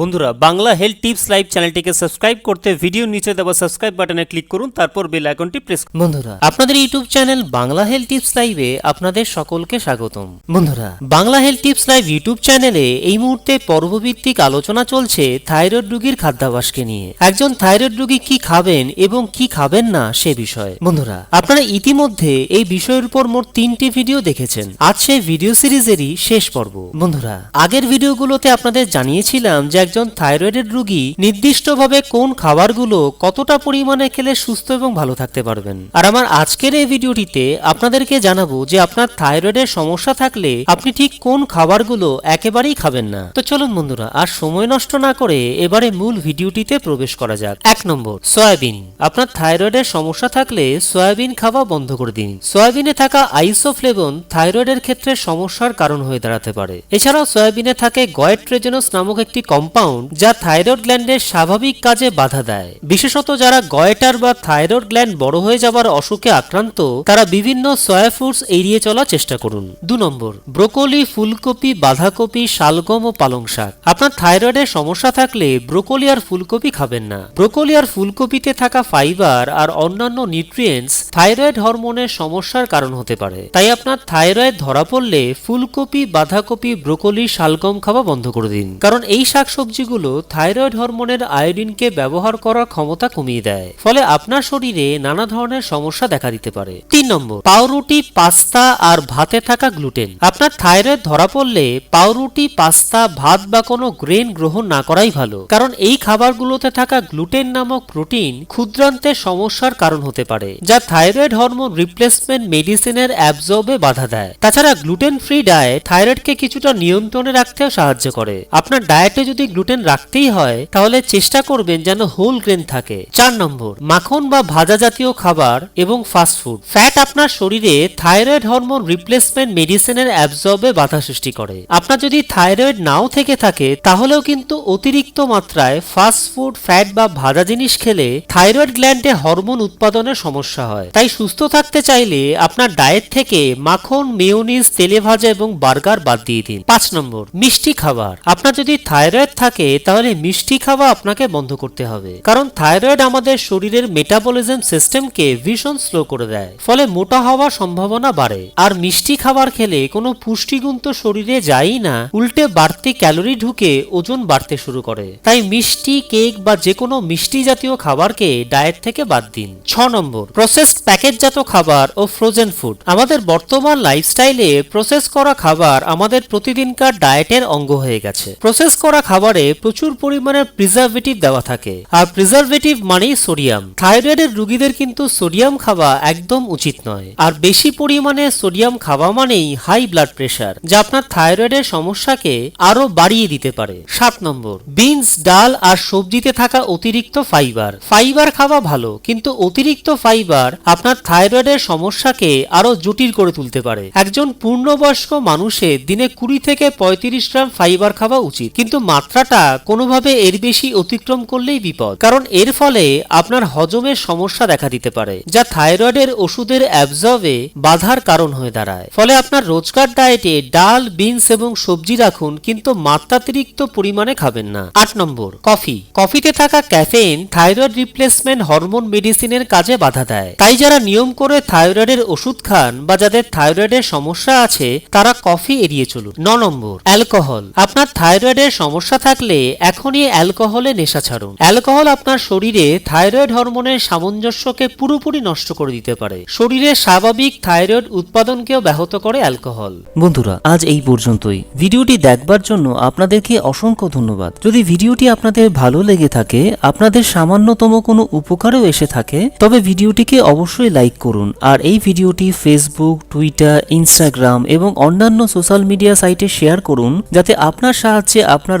বন্ধুরা, Bangla health tips live চ্যানেলটিকে subscribe করতে ভিডিও নিচে দেওয়া সাবস্ক্রাইব বাটনে ক্লিক করুন, তারপর বেল আইকনটি প্রেস বন্ধুরা, আপনাদের YouTube channel Bangla health tips লাইভে আপনাদের সকলকে স্বাগতম। বন্ধুরা, Bangla health tips live YouTube চ্যানেলে এই মুহূর্তে পর্বভিত্তিক আলোচনা চলছে থাইরয়েড রোগীর খাদ্যাভ্যাসকে নিয়ে। একজন থাইরয়েড রোগী কি খাবেন এবং কি খাবেন না সে বিষয়ে। বন্ধুরা, আপনারা ইতিমধ্যে এই বিষয়ের উপর মোট তিনটি ভিডিও দেখেছেন। আজ সেই ভিডিও সিরিজেরই শেষ পর্ব। বন্ধুরা, আগের ভিডিওগুলোতে আপনাদের জানিয়েছিলাম যে একজন থাইরয়েডের রোগী নির্দিষ্টভাবে কোন খাবারগুলো কতটা পরিমাণে খেলে সুস্থ এবং ভালো থাকতে পারবেন। আর আমার আজকের এই ভিডিওটিতে আপনাদেরকে জানাব যে আপনার থাইরয়েডের সমস্যা থাকলে আপনি ঠিক কোন খাবারগুলো একেবারেই খাবেন না। তো চলুন বন্ধুরা, আর সময় নষ্ট না করে এবারে মূল ভিডিওটিতে প্রবেশ করা যাক। এক নম্বর, সয়াবিন। আপনার থাইরয়েডের সমস্যা থাকলে সয়াবিন খাওয়া বন্ধ করে দিন। সয়াবিনে থাকা আইসোফ্লেভন থাইরয়েডের ক্ষেত্রে সমস্যার কারণ হয়ে দাঁড়াতে পারে। এছাড়াও সয়াবিনে থাকে গয়েট্রেজেনস নামক একটি কম্পাউন্ড যা থাইরয়েড গ্ল্যান্ডের স্বাভাবিক কাজে বাধা দেয়। বিশেষত যারা গয়েটার বা থাইরয়েড গ্ল্যান্ড বড় হয়ে যাবার অসুখে আক্রান্ত, তারা বিভিন্ন সয়া ফুডস এড়িয়ে চলার চেষ্টা করুন। দু নম্বর, ব্রোকলি, ফুলকপি, বাঁধাকপি, শালগম ও পালং শাক। আপনার থাইরয়েডের সমস্যা থাকলে ব্রোকলি আর ফুলকপি খাবেন না। ব্রোকলি আর ফুলকপিতে থাকা ফাইবার আর অন্যান্য নিউট্রিয়েন্টস থাইরয়েড হরমোনের সমস্যার কারণ হতে পারে। তাই আপনার থাইরয়েড ধরা পড়লে ফুলকপি, বাঁধাকপি, ব্রোকলি, শালগম খাওয়া বন্ধ করে দিন। কারণ এই শাকসবজিগুলো থাইরয়েড হরমোনের আয়োডিনকে ব্যবহার করার ক্ষমতা কমিয়ে দেয়। ফলে আপনার শরীরে নানা ধরনের সমস্যা দেখা দিতে পারে। তিন নম্বর, পাউরুটি, পাস্তা আর ভাতে থাকা গ্লুটেন। আপনার থাইরয়েড ধরা পড়লে পাউরুটি, পাস্তা, ভাত বা কোনো গ্রেন গ্রহণ না করাই ভালো। কারণ এই খাবারগুলোতে থাকা গ্লুটেন নামক প্রোটিন ক্ষুদ্রান্তের সমস্যার কারণ হতে পারে, যা থাইরয়েড হরমোন রিপ্লেসমেন্ট মেডিসিনের অ্যাবজর্বে বাধা দেয়। তাছাড়া গ্লুটেন ফ্রি ডায়েট থাইরয়েডকে কিছুটা নিয়ন্ত্রণে রাখতেও সাহায্য করে। আপনার ডায়েটে যদি গ্লুটেন রাখতেই হয়, তাহলে চেষ্টা করবেন যেন হোল গ্রেন থাকে। চার নম্বর, মাখন বা ভাজা জাতীয় খাবার এবং ফাস্টফুড ফ্যাট আপনার শরীরে থাইরয়েড হরমোন রিপ্লেসমেন্ট মেডিসিনের অ্যাবজর্বে বাধা সৃষ্টি করে। আপনার যদি থাইরয়েড নাও থেকে থাকে, তাহলেও কিন্তু অতিরিক্ত মাত্রায় ফাস্ট ফুড ফ্যাট বা ভাজা জিনিস খেলে থাইরয়েড গ্ল্যান্ডে হরমোন উৎপাদনের সমস্যা হয়। তাই সুস্থ থাকতে চাইলে আপনার ডায়েট থেকে মাখন মেয়োনিজ তেলে ভাজা এবং বার্গার বাদ দিয়ে দিন। পাঁচ নম্বর, মিষ্টি খাবার। আপনার যদি থাইরয়েড থাকে, তাহলে মিষ্টি খাওয়া আপনাকে বন্ধ করতে হবে। কারণ থাইরয়েড আমাদের শরীরের মেটাবলিজম সিস্টেমকে ভীষণ স্লো করে দেয়, ফলে মোটা হওয়ার সম্ভাবনা বাড়ে। আর মিষ্টি খাবার খেলে কোনো পুষ্টিগুণ তো শরীরে যায়ই না, উল্টে বাড়তি ক্যালোরি ঢুকে ওজন বাড়তে শুরু করে। তাই মিষ্টি, কেক বা যে কোনো মিষ্টি জাতীয় খাবারকে ডায়েট থেকে বাদ দিন। ছ নম্বর প্রসেসড প্যাকেটজাত খাবার ও ফ্রোজেন ফুড আমাদের বর্তমান লাইফস্টাইলে প্রসেস করা খাবার আমাদের প্রতিদিনকার ডায়েটের অঙ্গ হয়ে গেছে। প্রসেস করা খাবারে প্রচুর পরিমাণে প্রিজারভেটিভ দেওয়া থাকে। আর প্রিজারভেটিভ মানেই সোডিয়াম থাইরয়েডের রোগীদের কিন্তু সোডিয়াম খাওয়া একদম উচিত নয়। আর বেশি পরিমাণে সোডিয়াম খাওয়া মানেই হাই ব্লাড প্রেশার যা আপনার থাইরয়েডের সমস্যাকে আরও বাড়িয়ে দিতে পারে। সাত নম্বর বিনস ডাল আর সবজিতে থাকা অতিরিক্ত ফাইবার ফাইবার খাওয়া ভালো, কিন্তু অতিরিক্ত ফাইবার আপনার থাইরয়েডের সমস্যাকে আরও জটিল করে তুলতে পারে। একজন পূর্ণবয়স্ক মানুষের দিনে কুড়ি থেকে পঁয়ত্রিশ গ্রাম ফাইবার খাওয়া উচিত, কিন্তু মাত্রাটা কোনোভাবে এর বেশি অতিক্রম করলেই বিপদ। কারণ এর ফলে আপনার হজমের সমস্যা দেখা দিতে পারে, যা থাইরয়েডের ওষুধের অ্যাবজর্বে বাধার কারণ হয়ে দাঁড়ায়। ফলে আপনার রোজকার ডায়েটে ডাল, বিনস এবং সবজি রাখুন, কিন্তু মাত্রাতিরিক্ত পরিমাণে খাবেন না। আট নম্বর, কফি। কফিতে থাকা ক্যাফেইন থাইরয়েড রিপ্লেসমেন্ট হরমোন মেডিসিনের কাজে বাধা দেয়। তাই যারা নিয়ম করে থাইরয়েডের ওষুধ খান বা যাদের থাইরয়েডের সমস্যা আছে, তারা কফি এড়িয়ে চলুন। ন নম্বর, অ্যালকোহল। আপনার থাইরয়েডের সমস্যা থাকলে এখনই অ্যালকোহলে নেশা ছাড়ুন। অ্যালকোহল আপনার শরীরে থাইরয়েড হরমোনের সামঞ্জস্যকে পুরোপুরি নষ্ট করে দিতে পারে। শরীরের স্বাভাবিক থাইরয়েড উৎপাদনকেও ব্যাহত করে অ্যালকোহল। বন্ধুরা, আজ এই পর্যন্তই। ভিডিওটি দেখবার জন্য আপনাদেরকে অসংখ্য ধন্যবাদ। যদি ভিডিওটি আপনাদের ভালো লেগে থাকে, আপনাদের সামান্যতম কোনো উপকারও এসে থাকে, তবে ভিডিওটিকে অবশ্যই লাইক করুন। আর এই ভিডিওটি ফেসবুক, টুইটার, ইনস্টাগ্রাম এবং অন্যান্য সোশ্যাল মিডিয়া সাইটে শেয়ার করুন, যাতে আপনার সাহায্যে আপনার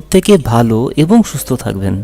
প্রত্যেকে ভালো এবং সুস্থ থাকবেন।